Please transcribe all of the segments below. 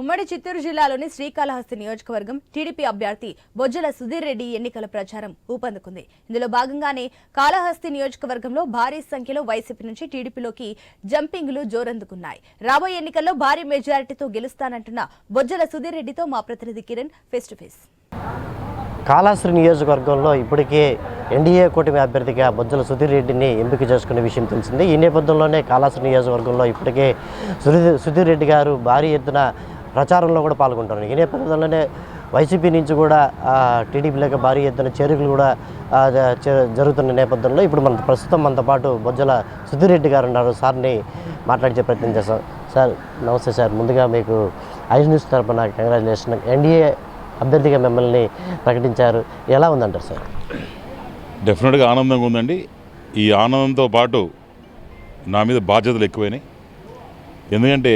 ఉమ్మడి చిత్తూరు జిల్లాలోని శ్రీకాళహస్తి నియోజకవర్గం టీడీపీ అభ్యర్థి బొజ్జల సుధీర్ రెడ్డి ఎన్నికల ప్రచారం ఊపందుకుంది. ఇందులో భాగంగానే కాళహస్తి నియోజకవర్గంలో భారీ సంఖ్యలో వైసీపీ నుంచి టీడీపీలోకి జంపింగ్లు జోరందుకున్నాయి. రాబోయే ఎన్నికల్లో భారీ మెజారిటీతో గెలుస్తానంటున్న బొజ్జల సుధీర్ రెడ్డితో మా ప్రతినిధి Kiran face to face. Kalahasti నియోజకవర్గంలో ఇప్పటికే ఎన్డీఏ కూటమి అభ్యర్థిగా బొజ్జల సుధీర్ రెడ్డిని ఎంపిక చేసుకునే విషయం తెలిసింది. ఈ నేపథ్యంలోనే కాళాశ్రీ నియోజకవర్గంలో ఇప్పటికే సుధీర్ సుధీర్ రెడ్డి గారు భారీ ఎత్తున ప్రచారంలో కూడా పాల్గొంటారు. ఈ నేపథ్యంలోనే వైసీపీ నుంచి కూడా ఆ, టీడీపీలోకి భారీ ఎత్తున చేరికలు కూడా జరుగుతున్న నేపథ్యంలో ఇప్పుడు మన ప్రస్తుతం మనతో పాటు బొజ్జల సుధీరెడ్డి గారు ఉన్నారు. సార్ని మాట్లాడించే ప్రయత్నం చేస్తాం. సార్ నమస్తే సార్. ముందుగా మీకు ఐజ్ న్యూస్ తరపున కంగ్రాచులేషన్. ఎన్డీఏ అభ్యర్థిగా మిమ్మల్ని ప్రకటించారు. ఎలా ఉందంటారు సార్? డెఫినెట్గా ఆనందంగా ఉందండి. ఈ ఆనందంతో పాటు నా మీద బాధ్యతలు ఎక్కువైనాయి. ఎందుకంటే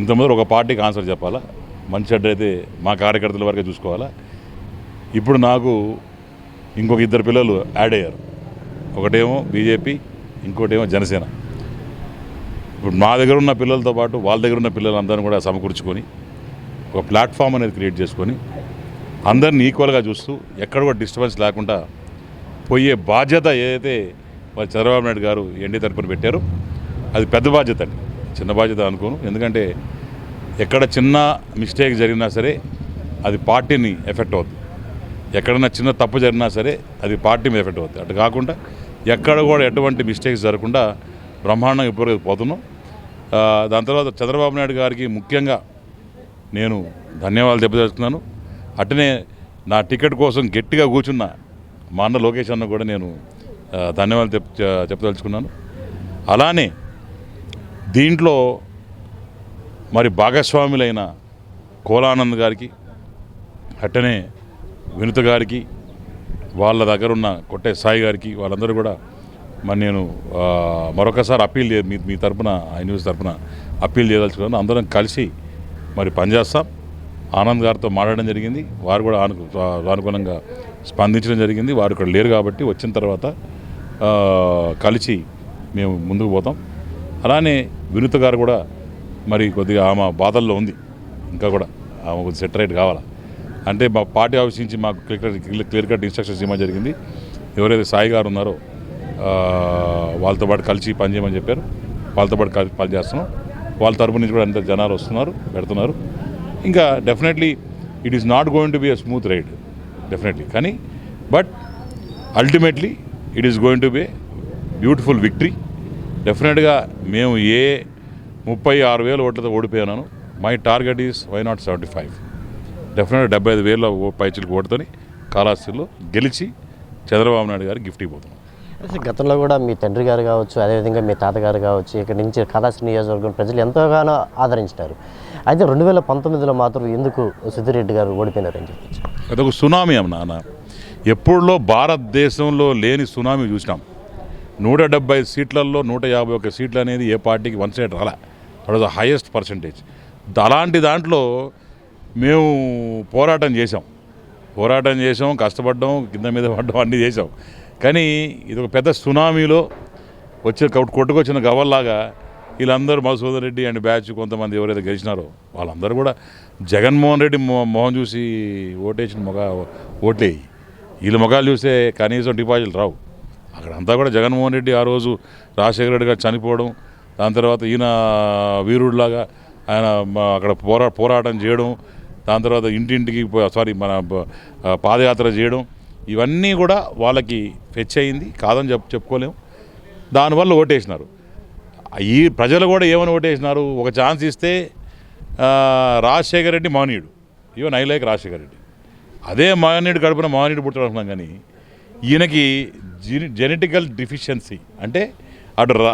ఇంతమంది ఒక పార్టీకి ఆన్సర్ చెప్పాలా? మంచి చెడ్డ అయితే మా కార్యకర్తల వరకే చూసుకోవాలా? ఇప్పుడు నాకు ఇంకొక ఇద్దరు పిల్లలు యాడ్ అయ్యారు. ఒకటేమో బీజేపీ ఇంకోటేమో జనసేన. ఇప్పుడు మా దగ్గర ఉన్న పిల్లలతో పాటు వాళ్ళ దగ్గర ఉన్న పిల్లలందరినీ కూడా సమకూర్చుకొని ఒక ప్లాట్ఫామ్ అనేది క్రియేట్ చేసుకొని అందరిని ఈక్వల్గా చూస్తూ ఎక్కడ కూడా డిస్టర్బెన్స్ లేకుండా పోయే బాధ్యత ఏదైతే వారు చంద్రబాబు నాయుడు గారు ఎన్డీ తరపున పెట్టారో అది పెద్ద బాధ్యత అండి. చిన్న బాధ్యత అనుకోను. ఎందుకంటే ఎక్కడ చిన్న మిస్టేక్ జరిగినా సరే అది పార్టీని ఎఫెక్ట్ అవుతుంది. ఎక్కడైనా చిన్న తప్పు జరిగినా సరే అది పార్టీ మీద ఎఫెక్ట్ అవుతుంది. అటు కాకుండా ఎక్కడ కూడా ఎటువంటి మిస్టేక్స్ జరగకుండా బ్రహ్మాండంగా ఇప్పుడు పోతున్నాం. దాని తర్వాత చంద్రబాబు నాయుడు గారికి ముఖ్యంగా నేను ధన్యవాదాలు చెప్పదలుచుకున్నాను అట్టనే నా టికెట్ కోసం గట్టిగా కూర్చున్న మా అన్న లోకేష్ అన్న కూడా నేను ధన్యవాదాలు చెప్ చెప్పదలుచుకున్నాను. అలానే దీంట్లో మరి భాగస్వాములైన కోలానంద్ గారికి అట్టనే వినుత గారికి వాళ్ళ దగ్గర ఉన్న కొట్టే సాయి గారికి వాళ్ళందరూ కూడా మరి నేను మరొకసారి అప్పీల్ చే- మీ మీ తరపున ఐ న్యూస్ తరపున అప్పీల్ చేయదలుచుకున్నాను. అందరం కలిసి మరి పనిచేస్తాం. ఆనంద్ గారితో మాట్లాడడం జరిగింది. వారు కూడా ఆను అనుగుణంగా స్పందించడం జరిగింది. వారు ఇక్కడ లేరు కాబట్టి వచ్చిన తర్వాత కలిసి మేము ముందుకు పోతాం. అలానే వినుత గారు కూడా మరి కొద్దిగా ఆమె బాధల్లో ఉంది. ఇంకా కూడా ఆమె కొద్దిగా సెటరేట్ కావాలా? అంటే మా పార్టీ ఆఫీస్ నుంచి మాకు క్లియర్ క్లియర్ కట్ ఇన్స్ట్రక్షన్స్ ఇవ్వమని జరిగింది. ఎవరైతే సాయి గారు ఉన్నారో వాళ్ళతో పాటు కలిసి పనిచేయమని చెప్పారు. వాళ్ళతో పాటు కలిసి పనిచేస్తున్నాం వాళ్ళ తరపు నుంచి కూడా అంత జనాలు వస్తున్నారు పెడుతున్నారు. ఇంకా definitely it is not going to be a smooth ride definitely కానీ but ultimately it is going to be beautiful victory డెఫినెట్గా మేము ఏ ముప్పై ఆరు వేల ఓట్లతో ఓడిపోయాను. My target is why not seventy five. డెఫినెట్గా డెబ్బై ఐదు వేల పైచులకు ఓటుతోని కాళహస్తిలో గెలిచి చంద్రబాబు నాయుడు గారికి గిఫ్ట్ ఇవ్వబోతున్నాం అసలు గతంలో కూడా మీ తండ్రి గారు కావచ్చు అదేవిధంగా మీ తాతగారు కావచ్చు ఇక్కడ నుంచి కాళాశ్రీ నియోజకవర్గం ప్రజలు ఎంతగానో ఆదరించినారు అయితే రెండు వేల పంతొమ్మిదిలో మాత్రం ఎందుకు సుధీర్ రెడ్డి గారు ఓడిపోయినారని చెప్పి అదొక సునామీ అమ్మ నాన్న. ఎప్పుడులో భారతదేశంలో లేని సునామీ చూసినాం. నూట డెబ్బై సీట్లలో నూట యాభై ఒక్క సీట్లు అనేది ఏ పార్టీకి వన్ సైడ్ రాలే. దట్ ద హైయెస్ట్ పర్సంటేజ్ అలాంటి దాంట్లో మేము పోరాటం చేసాం పోరాటం చేసాం కష్టపడ్డాం కింద మీద పడ్డాం అన్నీ చేసాం కానీ ఇది ఒక పెద్ద సునామీలో వచ్చే కొట్టుకొచ్చిన గవల్లాగా వీళ్ళందరూ మధుసూదన్ రెడ్డి అండ్ బ్యాచ్ కొంతమంది ఎవరైతే గెలిచినారో వాళ్ళందరూ కూడా జగన్మోహన్ రెడ్డి మొహం చూసి ఓటేసిన మొగ ఓట్లేయి వీళ్ళ ముఖాలు చూస్తే కనీసం డిపాజిట్లు రావు. అక్కడంతా కూడా జగన్మోహన్ రెడ్డి ఆ రోజు రాజశేఖర రెడ్డి గారు చనిపోవడం దాని తర్వాత ఈయన వీరుడిలాగా ఆయన అక్కడ పోరా పోరాటం చేయడం దాని తర్వాత ఇంటింటికి సారీ మన పాదయాత్ర చేయడం ఇవన్నీ కూడా వాళ్ళకి ఫెచ్ అయింది కాదని చెప్ చెప్పుకోలేము దానివల్ల ఓటేసినారు. ఈ ప్రజలు కూడా ఏమని ఓటేసినారు? ఒక ఛాన్స్ ఇస్తే రాజశేఖర రెడ్డి మహనీయుడు even I like Rajasekhara Reddy. అదే మహనీయుడు గడిపిన మహనీయుడు పుట్టడం కానీ ఈయనకి జెనెటికల్ డిఫిషియన్సీ అంటే అటు రా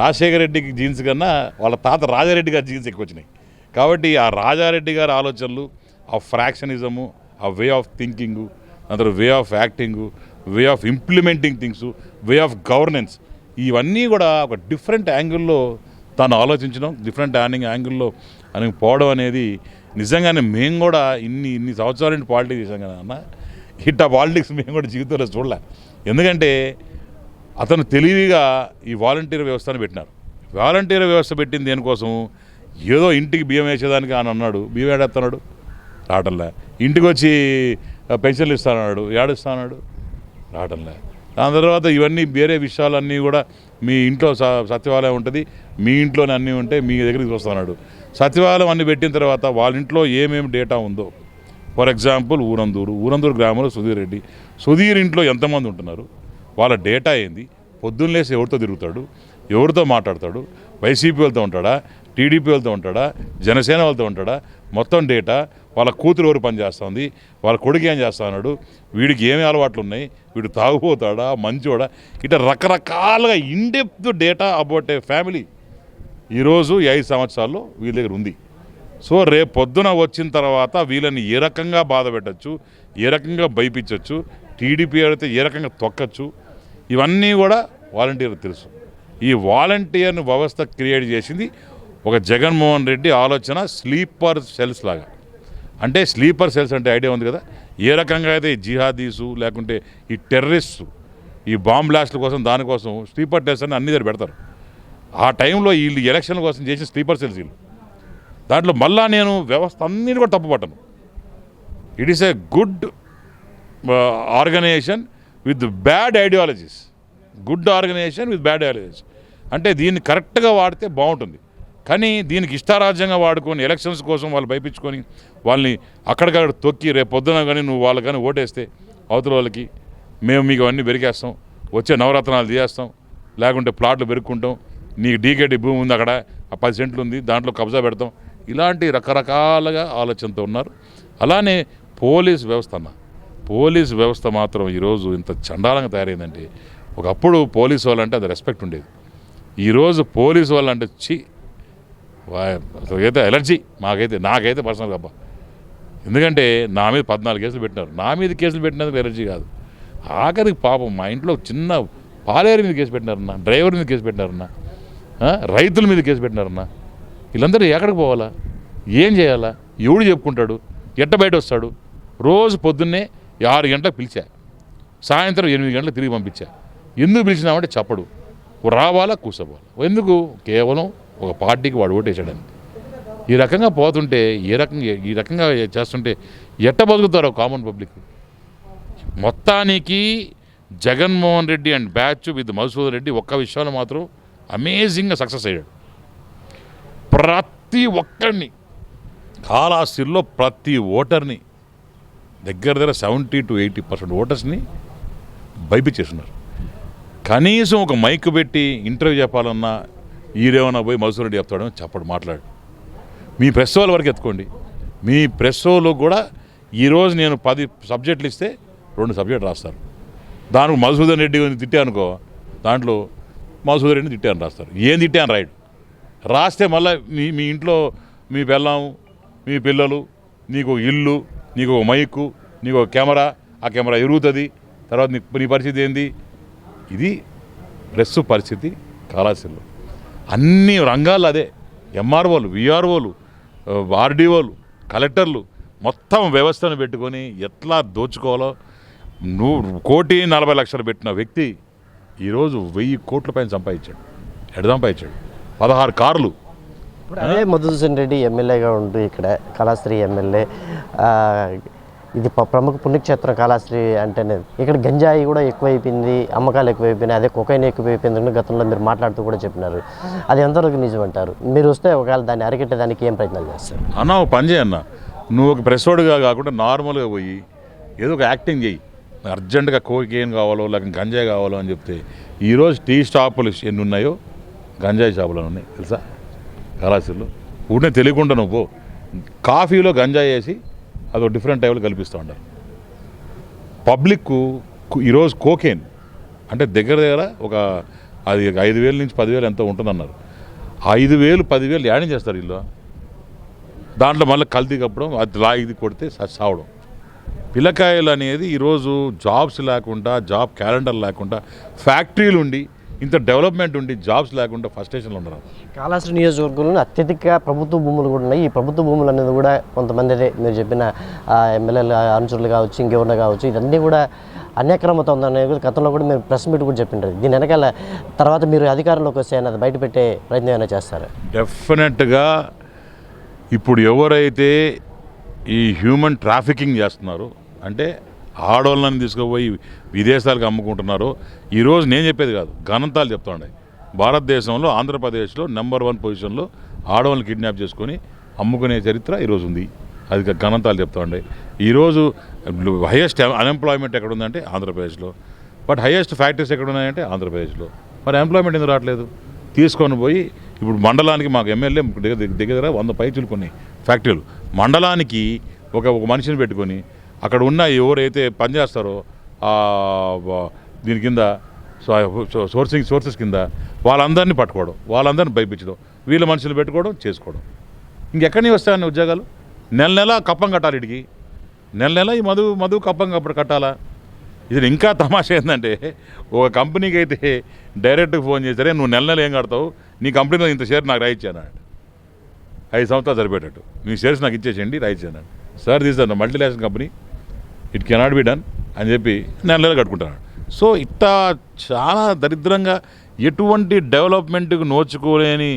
రాజశేఖర రెడ్డికి జీన్స్ కన్నా వాళ్ళ తాత రాజారెడ్డి గారి జీన్స్ ఎక్కువ వచ్చినాయి కాబట్టి ఆ రాజారెడ్డి గారి ఆలోచనలు ఆ ఫ్రాక్షనిజము ఆ వే ఆఫ్ థింకింగు అందరూ way of acting way of implementing things way of governance ఇవన్నీ కూడా ఒక డిఫరెంట్ యాంగిల్లో తాను ఆలోచించడం డిఫరెంట్ యానింగ్ యాంగిల్లో అని పోవడం అనేది నిజంగానే మేము కూడా ఇన్ని ఇన్ని సంవత్సరాల నుండి పాలిటిక్స్ చేసాం కదా అన్న. ఇట్టా పాలిటిక్స్ మేము కూడా జీవితంలో చూడలే. ఎందుకంటే అతను తెలివిగా ఈ వాలంటీర్ వ్యవస్థను పెట్టినారు. వాలంటీర్ వ్యవస్థ పెట్టింది దేనికోసం? ఏదో ఇంటికి బియ్యం వేసేదానికి అని అన్నాడు. బియ్యం ఏడేస్తున్నాడు రావటంలే. ఇంటికి వచ్చి పెన్షన్లు ఇస్తానన్నాడు. ఏడిస్తాన్నాడు రావటంలే. దాని తర్వాత ఇవన్నీ వేరే విషయాలన్నీ కూడా మీ ఇంట్లో స- సచివాలయం ఉంటుంది. మీ ఇంట్లోనే అన్నీ ఉంటే మీ దగ్గరికి వస్తున్నాడు సచివాలయం అన్ని పెట్టిన తర్వాత వాళ్ళ ఇంట్లో ఏమేమి డేటా ఉందో? For example Urandur. ఊరందూరు గ్రామంలో సుధీర్ రెడ్డి. సుధీర్ ఇంట్లో ఎంతమంది ఉంటున్నారు? వాళ్ళ డేటా ఏంది? పొద్దున్న లేసి ఎవరితో తిరుగుతాడు? ఎవరితో మాట్లాడతాడు? వైసీపీ వాళ్ళతో ఉంటాడా? టీడీపీ వాళ్ళతో ఉంటాడా? జనసేన వాళ్ళతో ఉంటాడా? మొత్తం డేటా వాళ్ళ కూతురు ఎవరు పనిచేస్తుంది? వాళ్ళ కొడుకు ఏం చేస్తా అన్నాడు వీడికి ఏమి అలవాట్లు ఉన్నాయి వీడు తాగుపోతాడా మంచోడా? ఇట్లా రకరకాలుగా in depth data about a family ఈరోజు ఐదు సంవత్సరాల్లో వీళ్ళ దగ్గర ఉంది. సో రేపు పొద్దున వచ్చిన తర్వాత వీళ్ళని ఏ రకంగా బాధ పెట్టచ్చు? ఏ రకంగా భయపించవచ్చు టీడీపీ అయితే ఏ రకంగా తొక్కచ్చు? ఇవన్నీ కూడా వాలంటీర్ తెలుసు. ఈ వాలంటీర్ వ్యవస్థ క్రియేట్ చేసింది ఒక జగన్మోహన్ రెడ్డి ఆలోచన స్లీపర్ సెల్స్ లాగా. అంటే స్లీపర్ సెల్స్ అంటే ఐడియా ఉంది కదా? ఏ రకంగా అయితే ఈ జిహాదీసు లేకుంటే ఈ టెర్రరిస్టు ఈ బాంబ్ బ్లాస్ట్ల కోసం దానికోసం స్లీపర్ టెస్ట్ అని అన్ని దగ్గర పెడతారు. ఆ టైంలో వీళ్ళు ఎలక్షన్ల కోసం చేసిన స్లీపర్ సెల్స్ వీళ్ళు. దాంట్లో మళ్ళా నేను వ్యవస్థ అన్నిటి కూడా తప్పుపట్టను. It is a good organisation with bad ideologies. Good organisation with bad ideologies. అంటే దీన్ని కరెక్ట్గా వాడితే బాగుంటుంది. కానీ దీనికి ఇష్టారాజ్యంగా వాడుకొని ఎలక్షన్స్ కోసం వాళ్ళు భయపించుకొని వాళ్ళని అక్కడికక్కడ తొక్కి రేపు పొద్దున కానీ నువ్వు వాళ్ళు కానీ ఓటేస్తే అవతల వాళ్ళకి మేము మీకు అవన్నీ పెరిగేస్తాం వచ్చే నవరత్నాలు తీసేస్తాం లేకుంటే ప్లాట్లు పెరుక్కుంటాం. నీకు డీకేటీ భూమి ఉంది అక్కడ ఆ పది సెంట్లు ఉంది దాంట్లో కబ్జా పెడతాం. ఇలాంటి రకరకాలుగా ఆలోచనతో ఉన్నారు. అలానే పోలీస్ వ్యవస్థ అన్నా. పోలీస్ వ్యవస్థ మాత్రం ఈరోజు ఇంత చండాలంగా తయారైందంటే ఒకప్పుడు పోలీసు వాళ్ళంటే అది రెస్పెక్ట్ ఉండేది. ఈరోజు పోలీసు వాళ్ళంటే చి అయితే ఎలర్జీ మాకైతే నాకైతే పర్సనల్ అబ్బా. ఎందుకంటే నా మీద పద్నాలుగు కేసులు పెట్టినారు. నా మీద కేసులు పెట్టినందుకు ఎలర్జీ కాదు. ఆఖరికి పాపం మా ఇంట్లో చిన్న పాలేరు మీద కేసు పెట్టినారన్నా డ్రైవర్ మీద కేసు పెట్టినారన్నా రైతుల మీద కేసు పెట్టినారన్నా వీళ్ళందరూ ఎక్కడికి పోవాలా? ఏం చేయాలా? ఎవడు చెప్పుకుంటాడు? ఎట్ట బయట వస్తాడు రోజు పొద్దున్నే ఆరు గంటలకు పిలిచా. సాయంత్రం ఎనిమిది గంటలకు తిరిగి పంపించా. ఎందుకు పిలిచినామంటే చెప్పడు. రావాలా కూసోవాలా? ఎందుకు? కేవలం ఒక పార్టీకి వాడు ఓటేసాడని ఈ రకంగా పోతుంటే ఏ రకంగా ఈ రకంగా చేస్తుంటే ఎట్ట బతుకుతారో కామన్ పబ్లిక్ మొత్తానికి Jaganmohan Reddy and batch with Madhusudan Reddy ఒక్క విషయంలో మాత్రం అమేజింగ్గా సక్సెస్ అయ్యాడు. ప్రతి ఒక్కరిని కాలాస్తిలో ప్రతి ఓటర్ని దగ్గర దగ్గర సెవెంటీ టు ఎయిటీ పర్సెంట్ ఓటర్స్ని చేస్తున్నారు. కనీసం ఒక మైక్ పెట్టి ఇంటర్వ్యూ చెప్పాలన్నా ఈరేమన్నా పోయి మధుసూర్ రెడ్డి చెప్తాడని చెప్పడు మాట్లాడు. మీ ప్రెస్ వాళ్ళ వరకు ఎత్తుకోండి. మీ ప్రెస్ వాళ్ళు కూడా ఈరోజు నేను పది సబ్జెక్టులు ఇస్తే రెండు సబ్జెక్ట్ రాస్తారు. దానికి మధుసూదన్ రెడ్డి తిట్టానుకో దాంట్లో మధుసూదన్ రెడ్డిని తిట్టాను రాస్తారు. ఏం తిట్టాను రాయడు. రాస్తే మళ్ళీ మీ మీ ఇంట్లో మీ బెల్లం మీ పిల్లలు నీకు ఇల్లు నీకు ఒక మైకు నీకు ఒక కెమెరా ఆ కెమెరా ఎరుగుతుంది తర్వాత నీ నీ పరిస్థితి ఏంది? ఇది ప్రెస్ పరిస్థితి కళాశాలలో అన్ని రంగాలు అదే. ఎంఆర్ఓలు విఆర్ఓలు ఆర్డీఓలు కలెక్టర్లు మొత్తం వ్యవస్థను పెట్టుకొని ఎట్లా దోచుకోవాలో నువ్వు కోటి నలభై లక్షలు పెట్టిన వ్యక్తి ఈరోజు వెయ్యి కోట్ల పైన సంపాదించాడు. ఎడ సంపాదించాడు పదహారు కార్లు అదే మధుసూదన్ రెడ్డి ఎమ్మెల్యేగా ఉంటూ ఇక్కడ కళాశ్రీ ఎమ్మెల్యే ఇది ప్రముఖ పుణ్యక్షేత్రం కళాశ్రీ అంటేనే ఇక్కడ గంజాయి కూడా ఎక్కువైపోయింది అమ్మకాలు ఎక్కువైపోయినాయి అదే కొకైన్ ఎక్కువైపోయింది గతంలో మీరు మాట్లాడుతూ కూడా చెప్పినారు. అది ఎంతవరకు నిజం అంటారు? మీరు వస్తే ఒకవేళ దాన్ని అరికట్టడానికి ఏం ప్రయత్నాలు చేస్తారు? అన్న ఒక పని చేయన్న. నువ్వు ఒక ప్రెసోడ్గా కాకుండా నార్మల్గా పోయి ఏదో ఒక యాక్టింగ్ చేయి అర్జెంటుగా కోకేన్ కావాలో లేక గంజాయి కావాలో అని చెప్తే ఈరోజు టీ స్టాపులు ఎన్ని ఉన్నాయో? గంజాయి షాపులు ఉన్నాయి తెలుసా? కళాశీలు ఊరినే తెలియకుండా నువ్వు కాఫీలో గంజాయి వేసి అదో డిఫరెంట్ టైపులు కల్పిస్తూ ఉంటారు పబ్లిక్ ఈరోజు కోకేన్ అంటే దగ్గర దగ్గర ఒక అది ఐదు వేల నుంచి పదివేలు ఎంతో ఉంటుందన్నారు. ఐదు వేలు పదివేలు యాడ్ చేస్తారు వీళ్ళు. దాంట్లో మళ్ళీ కల్తీ కప్పడం అది లాగి కొడితే సావడం. పిల్లకాయలు అనేది ఈరోజు జాబ్స్ లేకుండా జాబ్ క్యాలెండర్ లేకుండా ఫ్యాక్టరీలు ఉండి ఇంత డెవలప్మెంట్ ఉండి జాబ్స్ లేకుండా ఫస్ట్ స్టేషన్లో ఉన్నారు కాళాశ్రీ నియోజకవర్గంలో అత్యధిక ప్రభుత్వ భూములు కూడా ఉన్నాయి. ఈ ప్రభుత్వ భూములు అనేది కూడా కొంతమంది అదే మీరు చెప్పిన ఎమ్మెల్యేల అనుచరులు కావచ్చు ఇంకెవరిన కావచ్చు ఇవన్నీ కూడా అన్యక్రమత ఉందనే కూడా గతంలో కూడా మీరు ప్రెస్ మీట్ కూడా చెప్పింటారు దీని వెనకాల తర్వాత మీరు అధికారంలోకి వస్తే అది బయట పెట్టే ప్రయత్నం ఏమైనా చేస్తారు? డెఫినెట్గా ఇప్పుడు ఎవరైతే ఈ హ్యూమన్ ట్రాఫికింగ్ చేస్తున్నారో అంటే ఆడవాళ్ళని తీసుకుపోయి విదేశాలకు అమ్ముకుంటున్నారో ఈరోజు నేను చెప్పేది కాదు గణంతాలు చెప్తాండే భారతదేశంలో ఆంధ్రప్రదేశ్లో నెంబర్ వన్ పొజిషన్లో ఆడవాళ్ళని కిడ్నాప్ చేసుకొని అమ్ముకునే చరిత్ర ఈరోజు ఉంది. అది గణంతాలు చెప్తాండే ఈరోజు హైయెస్ట్ అన్ఎంప్లాయ్మెంట్ ఎక్కడ ఉందంటే ఆంధ్రప్రదేశ్లో. బట్ హైయెస్ట్ ఫ్యాక్టరీస్ ఎక్కడ ఉన్నాయంటే ఆంధ్రప్రదేశ్లో. మరి ఎంప్లాయ్మెంట్ ఎందుకు రావట్లేదు? తీసుకొని పోయి ఇప్పుడు మండలానికి మాకు ఎమ్మెల్యే దగ్గర దగ్గర దగ్గర వంద పైచులు కొన్ని ఫ్యాక్టరీలు. మండలానికి ఒక ఒక మనిషిని పెట్టుకొని అక్కడ ఉన్న ఎవరైతే పనిచేస్తారో దీని కింద సో- సోర్సింగ్ సోర్సెస్ కింద వాళ్ళందరినీ పట్టుకోవడం వాళ్ళందరినీ భయపించడం వీళ్ళ మనుషులు పెట్టుకోవడం చేసుకోవడం. ఇంకెక్కడి నుంచి వస్తాయని ఉద్యోగాలు? నెల నెల కప్పం కట్టాలి ఇడికి నెల నెల ఈ మధు మధు కప్పం కప్పుడు కట్టాలా? ఇది ఇంకా తమాషా ఏంటంటే ఒక కంపెనీకి అయితే డైరెక్ట్గా ఫోన్ చేశారే నువ్వు నెల నెల ఏం కడతావు? నీ కంపెనీలో ఇంత షేర్ నాకు రాయిచ్చాను? అన్నాడు ఐదు సంవత్సరాలు సరిపోయేటట్టు. మీ షేర్స్ నాకు ఇచ్చేసేయండి రాయిచ్చాను sir this the multinational company. It cannot be done అని చెప్పి నెల నెలలు కట్టుకుంటాను సో ఇట్లా చాలా దరిద్రంగా ఎటువంటి డెవలప్మెంట్కు నోచుకోలేని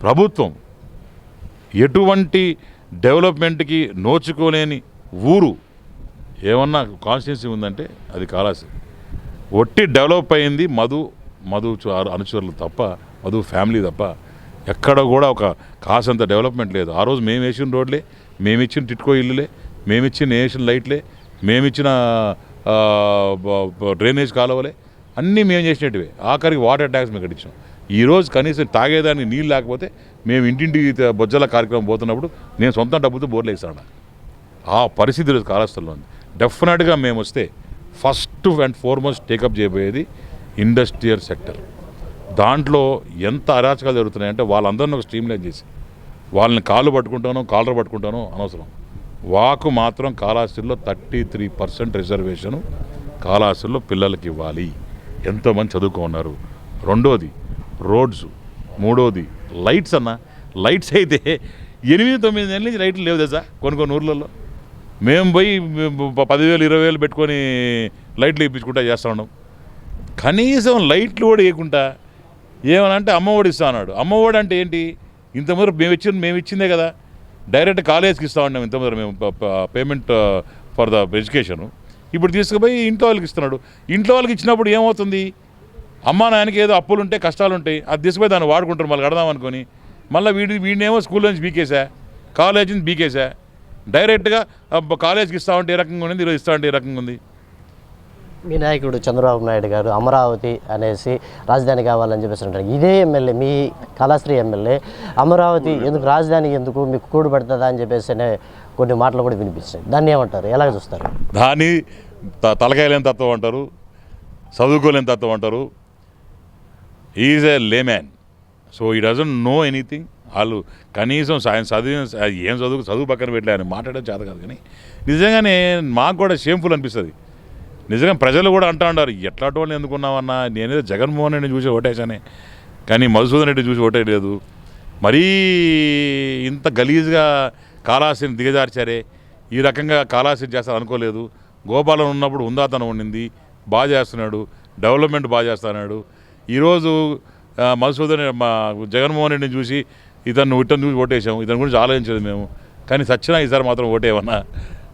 ప్రభుత్వం ఎటువంటి డెవలప్మెంట్కి నోచుకోలేని ఊరు ఏమన్నా కాన్స్టిట్యున్సీ ఉందంటే అది కాలాసి ఒట్టి డెవలప్ అయింది మధు మధు చు- అనుచరులు తప్ప మధు ఫ్యామిలీ తప్ప ఎక్కడ కూడా ఒక కాసంత డెవలప్మెంట్ లేదు. ఆ రోజు మేము వేసిన రోడ్లే మేము ఇచ్చిన టిట్కో ఇల్లులే మేము ఇచ్చిన వేసిన లైట్లే మేమిచ్చిన డ్రైనేజ్ కాలువలే అన్నీ మేము చేసినట్టువే. ఆఖరికి వాటర్ ట్యాక్స్ మేము కట్టించాం ఈరోజు కనీసం తాగేదానికి నీళ్ళు లేకపోతే మేము ఇంటింటికి బొజ్జల కార్యక్రమం పోతున్నప్పుడు నేను సొంత డబ్బుతో బోర్లు వేసాను ఆ పరిస్థితి ఈరోజు కాళహస్తిలో ఉంది. డెఫినెట్గా మేము వస్తే first and foremost take up చేయబోయేది ఇండస్ట్రియల్ సెక్టర్ దాంట్లో ఎంత అరాచకాలు జరుగుతున్నాయంటే వాళ్ళందరినీ ఒక స్ట్రీమ్ లైన్ చేసి వాళ్ళని కాళ్ళు పట్టుకుంటానో కాలర్ పట్టుకుంటానో అనవసరం. వాకు మాత్రం కాళహస్తిలో థర్టీ త్రీ పర్సెంట్ రిజర్వేషను కాళహస్తిలో పిల్లలకి ఇవ్వాలి. ఎంతోమంది చదువుకున్నారు రెండోది రోడ్స్. మూడోది లైట్స్ అన్న. లైట్స్ అయితే ఎనిమిది తొమ్మిది నెలల నుంచి లైట్లు లేవు తెలుసా? కొన్ని కొన్ని ఊర్లలో. మేము పోయి పదివేలు ఇరవై వేలు పెట్టుకొని లైట్లు ఇప్పించుకుంటా చేస్తూ ఉన్నాం. కనీసం లైట్లు కూడా వేయకుండా ఏమనంటే అమ్మఒడి ఇస్తా అన్నాడు. అమ్మఒడి అంటే ఏంటి? ఇంతమంది మేము ఇచ్చిన మేము ఇచ్చిందే కదా. డైరెక్ట్ కాలేజ్కి ఇస్తా ఉన్నాం ఇంతమంది మేము పేమెంట్ ఫర్ ద ఎడ్యుకేషను. ఇప్పుడు తీసుకుపోయి ఇంట్లో వాళ్ళకి ఇస్తున్నాడు. ఇంట్లో వాళ్ళకి ఇచ్చినప్పుడు ఏమవుతుంది? అమ్మా నాయనకి ఏదో అప్పులు ఉంటాయి కష్టాలు ఉంటాయి అది తీసుకుపోయి దాన్ని వాడుకుంటారు మళ్ళీ కడదాం అనుకొని. మళ్ళీ వీడి వీడినేమో స్కూల్ నుంచి బీకేసా కాలేజ్ నుంచి బీకేసా డైరెక్ట్గా కాలేజ్కి ఇస్తా ఉంటే ఏ రకంగా ఉంది ఈరోజు ఇస్తా ఉంటే ఏ రకంగా ఉంది? మీ నాయకుడు చంద్రబాబు నాయుడు గారు అమరావతి అనేసి రాజధాని కావాలని చెప్పేసి అంటారు. ఇదే ఎమ్మెల్యే మీ కళాశ్రీ ఎమ్మెల్యే అమరావతి ఎందుకు రాజధాని ఎందుకు మీకు కూడు పడుతుందా అని చెప్పేసి అనే కొన్ని మాటలు కూడా వినిపించాయి దాన్ని ఏమంటారు? ఎలా చూస్తారు? దాన్ని తలకాయలేని తత్వం అంటారు చదువుకోలేని తత్వం అంటారు. Is a layman so he doesn't know anything వాళ్ళు కనీసం ఆయన చదివిన ఏం చదువు చదువు పక్కన పెట్టలే అని మాట్లాడడం చేత కాదు కానీ నిజంగానే మాకు కూడా షేమ్ఫుల్ అనిపిస్తుంది. నిజంగా ప్రజలు కూడా అంటా ఉంటారు ఎట్లాంటి వాళ్ళని ఎందుకున్నామన్నా నేనేదో జగన్మోహన్ రెడ్డిని చూసి ఓటేసానే కానీ మధుసూదన్ రెడ్డి చూసి ఓటేయలేదు. మరీ ఇంత గలీజ్గా కాళాస్తిని దిగజార్చారే. ఈ రకంగా కాళాస్తిని చేస్తారు అనుకోలేదు గోపాలం ఉన్నప్పుడు ఉందాతనం ఉండింది బాగా చేస్తున్నాడు డెవలప్మెంట్ బాగా చేస్తున్నాడు. ఈరోజు మధుసూదన్ మా జగన్మోహన్ రెడ్డిని చూసి ఇతను ఇతను చూసి ఓటేసాము ఇతని గురించి ఆలోచించలేదు మేము. కానీ సచ్చినా ఈసారి మాత్రం ఓటేమన్నా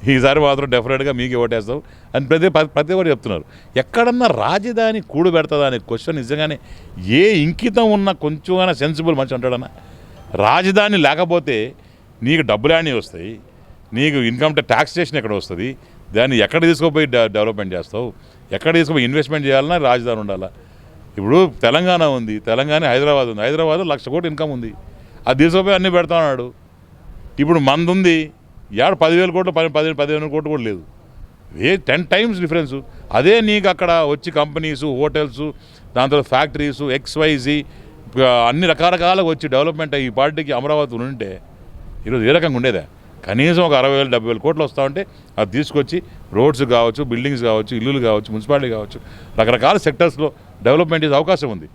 ఈసారి మాత్రం డెఫినెట్గా మీకే ఓటేస్తాం. అని ప్రతి ప్రతి- ప్రతి ఒక్కరు చెప్తున్నారు ఎక్కడన్నా రాజధాని కూడు పెడతాదా అనే క్వశ్చన్ నిజంగానే ఏ ఇంకితం ఉన్న కొంచెమైనా సెన్సిబుల్ మనిషి అంటాడన్నా. రాజధాని లేకపోతే నీకు డబ్బులు ఆని వస్తాయి నీకు ఇన్కమ్ ట్యాక్స్ స్టేషన్ ఎక్కడ వస్తుంది దాన్ని ఎక్కడ తీసుకుపోయి డె- డెవలప్మెంట్ చేస్తావు ఎక్కడ తీసుకుపోయి ఇన్వెస్ట్మెంట్ చేయాలన్నా రాజధాని ఉండాలా. ఇప్పుడు తెలంగాణ ఉంది తెలంగాణ హైదరాబాద్ ఉంది హైదరాబాద్ లక్ష కోటి ఇన్కమ్ ఉంది. అది తీసుకుపోయి అన్నీ పెడతా ఉన్నాడు. ఇప్పుడు మంది ఉంది ఏడ పదివేల కోట్లు పది పదిహేను పదిహేను కోట్లు కూడా లేదు. A ten times difference. అదే నీకు అక్కడ వచ్చి కంపెనీస్ హోటల్స్ దాని తర్వాత ఫ్యాక్టరీస్ ఎక్స్వైజీ అన్ని రకరకాలుగా వచ్చి డెవలప్మెంట్ ఈ పార్టీకి అమరావతి ఉంటే ఈరోజు ఏ రకంగా ఉండేదా? కనీసం ఒక అరవై వేలు డెబ్బై వేలు కోట్లు వస్తూ ఉంటే అది తీసుకొచ్చి రోడ్స్ కావచ్చు బిల్డింగ్స్ కావచ్చు ఇల్లులు కావచ్చు మున్సిపాలిటీ కావచ్చు రకరకాల సెక్టర్స్లో డెవలప్మెంట్ ఇచ్చే అవకాశం ఉంది.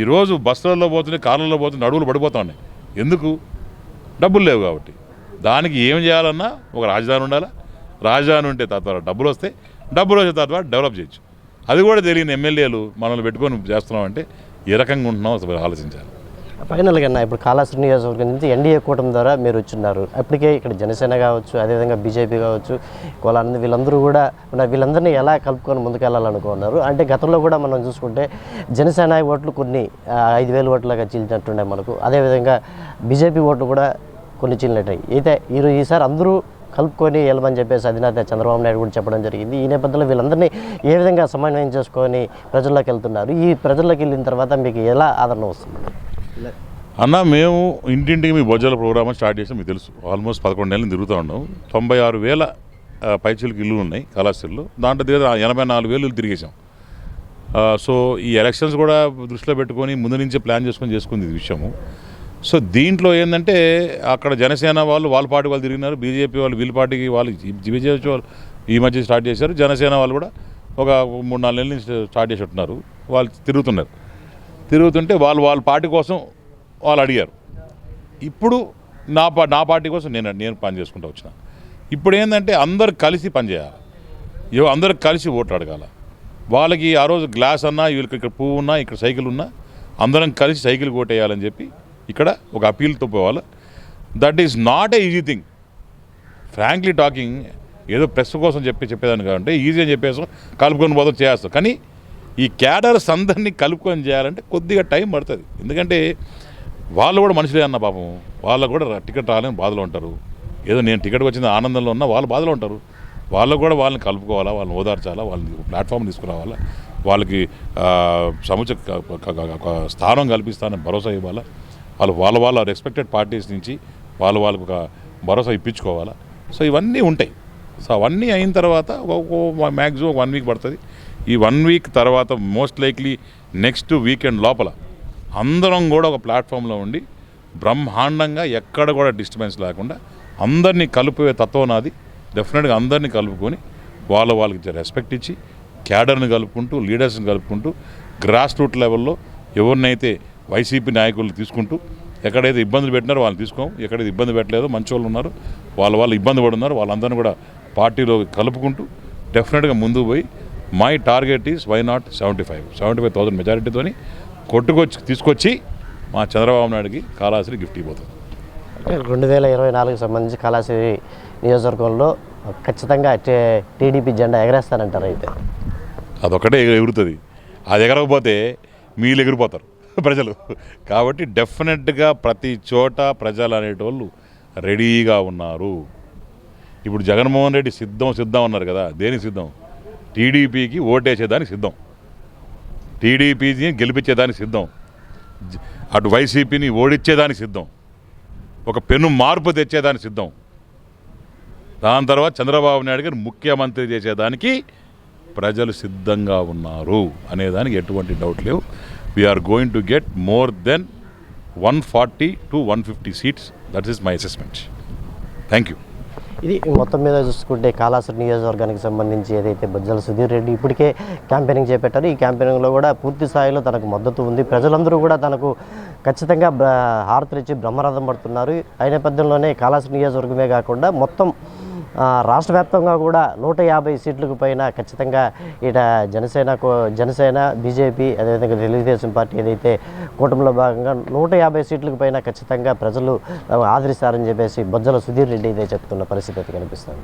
ఈరోజు బస్సులలో పోతుంటే కార్లలో పోతుంటే అడవులు పడిపోతున్నాయి ఎందుకు? డబ్బులు లేవు కాబట్టి. దానికి ఏం చేయాలన్నా ఒక రాజధాని ఉండాలా? రాజధాని ఉంటే తద్వారా డబ్బులు వస్తాయి డబ్బులు వచ్చే తద్వారా డెవలప్ చేయొచ్చు. అది కూడా తెలియని ఎమ్మెల్యేలు మనల్ని పెట్టుకొని చేస్తున్నామంటే ఏ రకంగా ఉంటున్నాం అసలు ఆలోచించాలి. ఫైనల్గా అన్న ఇప్పుడు కాళాశ్రీ నియోజకవర్గం నుంచి ఎన్డీఏ కూటమి ద్వారా మీరు వచ్చిన్నారు. అప్పటికే ఇక్కడ జనసేన కావచ్చు అదేవిధంగా బీజేపీ కావచ్చు కోలానంది వీళ్ళందరూ కూడా ఉన్న వీళ్ళందరినీ ఎలా కలుపుకొని ముందుకెళ్ళాలనుకున్నారు అంటే గతంలో కూడా మనం చూసుకుంటే జనసేన ఓట్లు కొన్ని ఐదు వేల ఓట్లుగా చీల్చినట్టుండే మనకు. అదేవిధంగా బీజేపీ ఓట్లు కూడా కొన్ని చీలినట్టాయి అయితే ఈరోజు ఈసారి అందరూ కలుపుకొని వెళ్ళమని చెప్పేసి అధినేత చంద్రబాబు నాయుడు కూడా చెప్పడం జరిగింది. ఈ నేపథ్యంలో వీళ్ళందరినీ ఏ విధంగా సమన్వయం చేసుకొని ప్రజల్లోకి వెళ్తున్నారు? ఈ ప్రజల్లోకి వెళ్ళిన తర్వాత మీకు ఎలా ఆదరణ వస్తుంది? అన్న మేము ఇంటింటికి మీ భోజనాల ప్రోగ్రామ్ స్టార్ట్ చేసాం మీకు తెలుసు. ఆల్మోస్ట్ పదకొండు నెలలు తిరుగుతూ ఉన్నాం. తొంభై ఆరు వేల పైచీలకు ఇల్లు ఉన్నాయి కళాశాలలో. దాంట్లో దగ్గర ఎనభై నాలుగు వేలు తిరిగేసాం సో ఈ ఎలక్షన్స్ కూడా దృష్టిలో పెట్టుకొని ముందు నుంచే ప్లాన్ చేసుకొని చేసుకుంది ఈ విషయము. సో దీంట్లో ఏంటంటే అక్కడ జనసేన వాళ్ళు వాళ్ళ పార్టీ వాళ్ళు తిరిగినారు బీజేపీ వాళ్ళు వీళ్ళ పార్టీకి వాళ్ళు బీజేపీ వాళ్ళు ఈ మధ్య స్టార్ట్ చేశారు జనసేన వాళ్ళు కూడా ఒక మూడు నాలుగు నెలల నుంచి స్టార్ట్ చేసి ఉంటున్నారు వాళ్ళు తిరుగుతున్నారు. తిరుగుతుంటే వాళ్ళు వాళ్ళ పార్టీ కోసం వాళ్ళు అడిగారు. ఇప్పుడు నా పా నా పార్టీ కోసం నేను నేను పని చేసుకుంటూ వచ్చిన. ఇప్పుడు ఏంటంటే అందరు కలిసి పనిచేయాలి ఇవ అందరు కలిసి ఓట్లు అడగాల. వాళ్ళకి ఆ రోజు గ్లాస్ అన్నా వీళ్ళకి ఇక్కడ పువ్వు ఉన్నా ఇక్కడ సైకిల్ ఉన్నా అందరం కలిసి సైకిల్ ఓటేయాలని చెప్పి ఇక్కడ ఒక అపీల్తో పోవాలి. That is not a easy thing frankly talking ఏదో ప్రెస్ కోసం చెప్పి చెప్పేదాన్ని కాబట్టి ఈజీ అని చెప్పేసి కలుపుకొని పోతాం చేస్తాం కానీ ఈ క్యాడర్స్ అందరినీ కలుపుకొని చేయాలంటే కొద్దిగా టైం పడుతుంది. ఎందుకంటే వాళ్ళు కూడా మనుషులే అన్న పాపం. వాళ్ళకు కూడా టికెట్ రాలేని బాధలో ఉంటారు. ఏదో నేను టికెట్ వచ్చింది ఆనందంలో ఉన్నా వాళ్ళు బాధలో ఉంటారు. వాళ్ళకు కూడా వాళ్ళని కలుపుకోవాలా వాళ్ళని ఓదార్చాలా వాళ్ళని ప్లాట్ఫామ్ తీసుకురావాలా వాళ్ళకి ఆ, సముచిత స్థానం కల్పిస్తానని భరోసా ఇవ్వాలా. వాళ్ళు వాళ్ళ వాళ్ళ రెస్పెక్టెడ్ పార్టీస్ నుంచి వాళ్ళు వాళ్ళకు ఒక భరోసా ఇప్పించుకోవాలా? సో ఇవన్నీ ఉంటాయి. సో అవన్నీ అయిన తర్వాత మ్యాక్సిమం వన్ వీక్ పడుతుంది. ఈ వన్ వీక్ తర్వాత మోస్ట్ లైక్లీ నెక్స్ట్ వీకెండ్ లోపల అందరం కూడా ఒక ప్లాట్ఫామ్లో ఉండి బ్రహ్మాండంగా ఎక్కడ కూడా డిస్టర్బెన్స్ లేకుండా అందరినీ కలిపే తత్వం నాది. డెఫినెట్గా అందరినీ కలుపుకొని వాళ్ళ వాళ్ళకి రెస్పెక్ట్ ఇచ్చి క్యాడర్ని కలుపుకుంటూ లీడర్స్ని కలుపుకుంటూ గ్రాస్ రూట్ లెవెల్లో ఎవరినైతే వైసీపీ నాయకులు తీసుకుంటూ ఎక్కడైతే ఇబ్బందులు పెట్టినారో వాళ్ళని తీసుకోం ఎక్కడైతే ఇబ్బంది పెట్టలేదో మంచి వాళ్ళు ఉన్నారు వాళ్ళ వాళ్ళు ఇబ్బంది పడి ఉన్నారు వాళ్ళందరినీ కూడా పార్టీలో కలుపుకుంటూ డెఫినెట్గా ముందుకు పోయి my target is why not seventy five. Seventy five thousand మెజారిటీతోని కొట్టుకొచ్చి తీసుకొచ్చి మా చంద్రబాబు నాయుడుకి కాళాశ్రీ గిఫ్ట్ ఇవ్వబోతుంది. రెండు వేల ఇరవై నాలుగు సంబంధించి కళాశ్రీ నియోజకవర్గంలో ఖచ్చితంగా టీడీపీ జెండా ఎగరేస్తానంటారు అయితే. అదొకటే ఎగ- ఎగురుతుంది. అది ఎగరకపోతే మీరు ఎగిరిపోతారు. ప్రజలు. కాబట్టి డెఫినెట్గా ప్రతి చోట ప్రజలు అనేటోళ్ళు రెడీగా ఉన్నారు. ఇప్పుడు జగన్మోహన్ రెడ్డి సిద్ధం సిద్ధం అన్నారు కదా దేనికి సిద్ధం? టీడీపీకి ఓటేసేదానికి సిద్ధం. టీడీపీని గెలిపించేదానికి సిద్ధం. అటు వైసీపీని ఓడించేదానికి సిద్ధం. ఒక పెను మార్పు తెచ్చేదానికి సిద్ధం. దాని తర్వాత చంద్రబాబు నాయుడు గారు ముఖ్యమంత్రి చేసేదానికి ప్రజలు సిద్ధంగా ఉన్నారు అనేదానికి ఎటువంటి డౌట్ లేవు. We are going to get more than one forty to one fifty seats that is my assessment thank you ఇది మొత్తం మీద చూసుకుంటే కాళాశ్రీ నియోజకవర్గానికి సంబంధించి ఏదైతే బొజ్జల సుధీర్ రెడ్డి ఇప్పటికే క్యాంపెయినింగ్ చేపట్టారు ఈ క్యాంపెయినింగ్లో కూడా పూర్తి స్థాయిలో తనకు మద్దతు ఉంది. ప్రజలందరూ కూడా తనకు ఖచ్చితంగా బ్ర- హారతులిచ్చి బ్రహ్మరథం పడుతున్నారు. ఆ నేపథ్యంలోనే కాళాశ్రీ నియోజకవర్గమే కాకుండా మొత్తం రాష్ట్ర వ్యాప్తంగా కూడా నూట యాభై సీట్లకు పైన ఖచ్చితంగా ఇట జనసేన కో- జనసేన బీజేపీ అదేవిధంగా తెలుగుదేశం పార్టీ ఏదైతే కూటమిలో భాగంగా నూట యాభై సీట్లకు పైన ఖచ్చితంగా ప్రజలు ఆదరిస్తారని చెప్పేసి బొజ్జల సుధీర్ రెడ్డి ఇదే చెప్తున్న పరిస్థితి అయితే కనిపిస్తుంది.